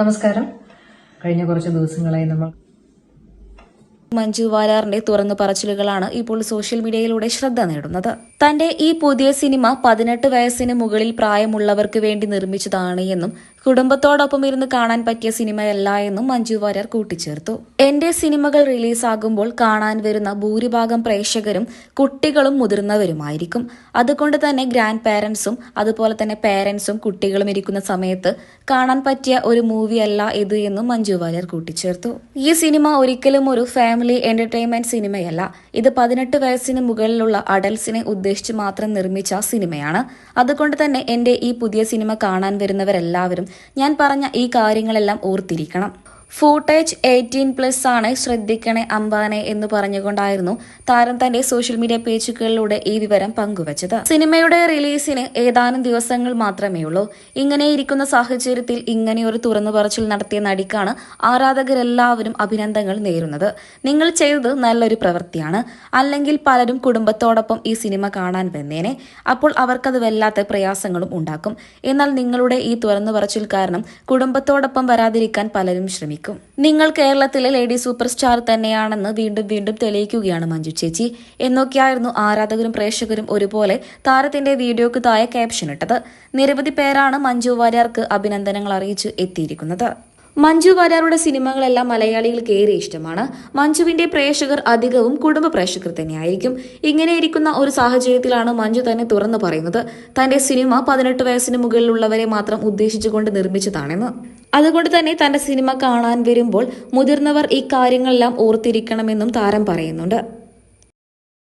നമസ്കാരം. കഴിഞ്ഞ കുറച്ച് ദിവസങ്ങളായി നമ്മൾ മഞ്ജു വാരാറിന്റെ തുറന്നു പറച്ചിലുകളാണ് ഇപ്പോൾ സോഷ്യൽ മീഡിയയിലൂടെ ശ്രദ്ധ നേടുന്നത്. തന്റെ ഈ പുതിയ സിനിമ പതിനെട്ട് വയസ്സിന് മുകളിൽ പ്രായമുള്ളവർക്ക് വേണ്ടി നിർമ്മിച്ചതാണ് എന്നും കുടുംബത്തോടൊപ്പം ഇരുന്ന് കാണാൻ പറ്റിയ സിനിമയല്ല എന്നും മഞ്ജു വാര്യർ കൂട്ടിച്ചേർത്തു. എന്റെ സിനിമകൾ റിലീസാകുമ്പോൾ കാണാൻ വരുന്ന ഭൂരിഭാഗം പ്രേക്ഷകരും കുട്ടികളും മുതിർന്നവരുമായിരിക്കും. അതുകൊണ്ട് തന്നെ ഗ്രാൻഡ് പാരന്റ്സും അതുപോലെ തന്നെ പാരന്റ്സും കുട്ടികളും ഇരിക്കുന്ന സമയത്ത് കാണാൻ പറ്റിയ ഒരു മൂവി അല്ല ഇത് എന്നും മഞ്ജു വാര്യർ കൂട്ടിച്ചേർത്തു. ഈ സിനിമ ഒരിക്കലും ഒരു ഫാമിലി എന്റർടൈൻമെന്റ് സിനിമയല്ല. ഇത് പതിനെട്ട് വയസ്സിന് മുകളിലുള്ള അഡൽസിനെ ഉദ്ദേശിച്ച് മാത്രം നിർമ്മിച്ച സിനിമയാണ്. അതുകൊണ്ട് തന്നെ എന്റെ ഈ പുതിയ സിനിമ കാണാൻ വരുന്നവരെല്ലാവരും ഞാൻ പറഞ്ഞ ഈ കാര്യങ്ങളെല്ലാം ഓർത്തിരിക്കണം. ഫൂട്ടേജ് എയ്റ്റീൻ പ്ലസ് ആണ് ശ്രദ്ധിക്കണേ അംബാനെ എന്ന് പറഞ്ഞുകൊണ്ടായിരുന്നു താരം തന്റെ സോഷ്യൽ മീഡിയ പേജുകളിലൂടെ ഈ വിവരം പങ്കുവച്ചത്. സിനിമയുടെ റിലീസിന് ഏതാനും ദിവസങ്ങൾ മാത്രമേ ഉള്ളൂ. ഇങ്ങനെയിരിക്കുന്ന സാഹചര്യത്തിൽ ഇങ്ങനെയൊരു തുറന്നു പറച്ചിൽ നടത്തിയ നടിക്കാണ് ആരാധകരെല്ലാവരും അഭിനന്ദനങ്ങൾ നേരുന്നത്. നിങ്ങൾ ചെയ്തത് നല്ലൊരു പ്രവൃത്തിയാണ്. അല്ലെങ്കിൽ പലരും കുടുംബത്തോടൊപ്പം ഈ സിനിമ കാണാൻ വന്നേനെ. അപ്പോൾ അവർക്കത് വല്ലാത്ത പ്രയാസങ്ങളും ഉണ്ടാക്കും. എന്നാൽ നിങ്ങളുടെ ഈ തുറന്നു പറച്ചിൽ കാരണം കുടുംബത്തോടൊപ്പം വരാതിരിക്കാൻ പലരും ശ്രമിക്കും. നിങ്ങൾ കേരളത്തിലെ ലേഡി സൂപ്പർ സ്റ്റാർ തന്നെയാണെന്ന് വീണ്ടും വീണ്ടും തെളിയിക്കുകയാണ് മഞ്ജു ചേച്ചി. എന്നൊക്കെയായിരുന്നു ആരാധകരും പ്രേക്ഷകരും ഒരുപോലെ താരത്തിന്റെ വീഡിയോക്ക് താഴെ ക്യാപ്ഷൻ ഇട്ടത്. നിരവധി പേരാണ് മഞ്ജു വാര്യർക്ക് അഭിനന്ദനങ്ങൾ അറിയിച്ച് എത്തിയിരിക്കുന്നത്. മഞ്ജു വാര്യരുടെ സിനിമകളെല്ലാം മലയാളികൾക്ക് ഏറെ ഇഷ്ടമാണ്. മഞ്ജുവിന്റെ പ്രേക്ഷകർ അധികവും കുടുംബ പ്രേക്ഷകർ തന്നെയായിരിക്കും. ഇങ്ങനെ ഇരിക്കുന്ന ഒരു സാഹചര്യത്തിലാണ് മഞ്ജു തന്നെ തുറന്നു പറയുന്നത്. തന്റെ സിനിമ പതിനെട്ട് വയസ്സിന് മുകളിലുള്ളവരെ മാത്രം ഉദ്ദേശിച്ചുകൊണ്ട് നിർമ്മിച്ചതാണെന്ന്. അതുകൊണ്ട് തന്നെ തന്റെ സിനിമ കാണാൻ വരുമ്പോൾ മുതിർന്നവർ ഈ കാര്യങ്ങളെല്ലാം ഓർത്തിരിക്കണമെന്നും താരം പറയുന്നുണ്ട്.